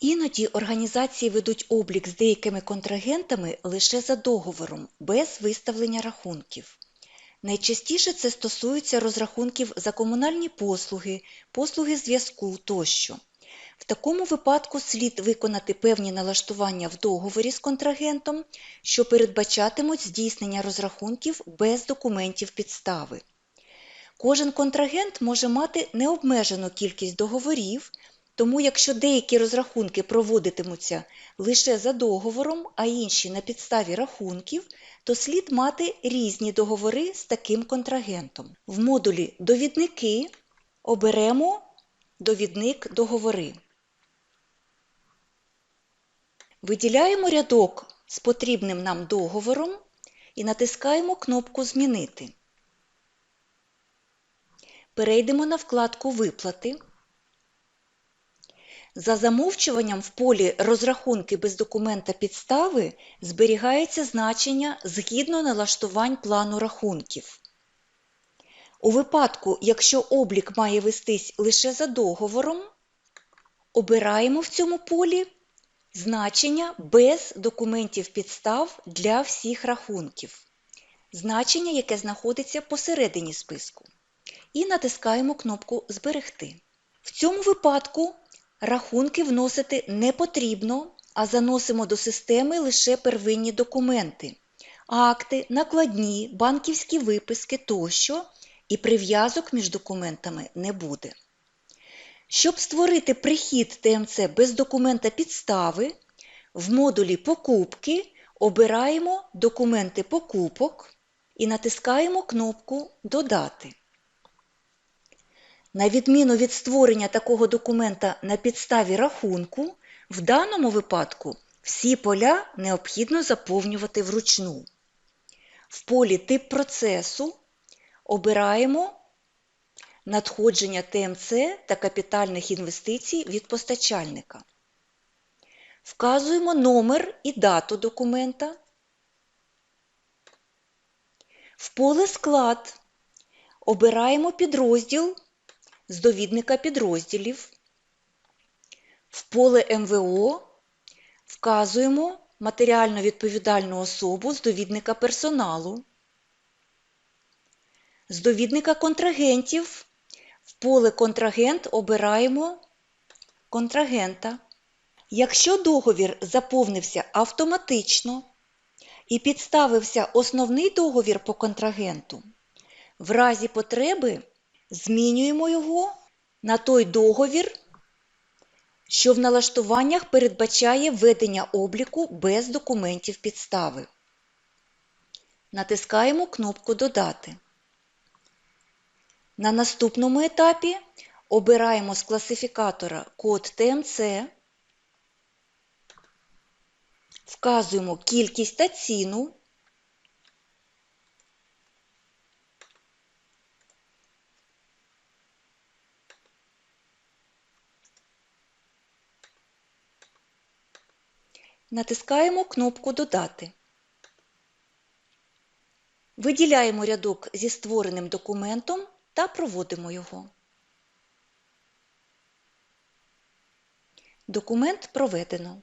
Іноді організації ведуть облік з деякими контрагентами лише за договором, без виставлення рахунків. Найчастіше це стосується розрахунків за комунальні послуги, послуги зв'язку тощо. В такому випадку слід виконати певні налаштування в договорі з контрагентом, що передбачатимуть здійснення розрахунків без документів підстави. Кожен контрагент може мати необмежену кількість договорів, тому якщо деякі розрахунки проводитимуться лише за договором, а інші на підставі рахунків, то слід мати різні договори з таким контрагентом. В модулі Довідники оберемо довідник договори. Виділяємо рядок з потрібним нам договором і натискаємо кнопку Змінити. Перейдемо на вкладку Виплати. За замовчуванням в полі Розрахунки без документа підстави зберігається значення згідно налаштувань плану рахунків. У випадку, якщо облік має вестись лише за договором, обираємо в цьому полі значення без документів підстав для всіх рахунків, значення, яке знаходиться посередині списку, і натискаємо кнопку Зберегти. В цьому випадку рахунки вносити не потрібно, а заносимо до системи лише первинні документи, акти, накладні, банківські виписки тощо, і прив'язок між документами не буде. Щоб створити прихід ТМЦ без документа підстави, в модулі Покупки обираємо Документи покупок і натискаємо кнопку Додати. На відміну від створення такого документа на підставі рахунку, в даному випадку всі поля необхідно заповнювати вручну. В полі Тип процесу обираємо надходження ТМЦ та капітальних інвестицій від постачальника. Вказуємо номер і дату документа. В поле Склад обираємо підрозділ з довідника підрозділів. В поле МВО вказуємо матеріально відповідальну особу з довідника персоналу. З довідника контрагентів в поле Контрагент обираємо контрагента. Якщо договір заповнився автоматично і підставився основний договір по контрагенту, в разі потреби змінюємо його на той договір, що в налаштуваннях передбачає ведення обліку без документів підстави. Натискаємо кнопку Додати. На наступному етапі обираємо з класифікатора код ТМЦ, вказуємо кількість та ціну. Натискаємо кнопку Додати. Виділяємо рядок зі створеним документом та проводимо його. Документ проведено.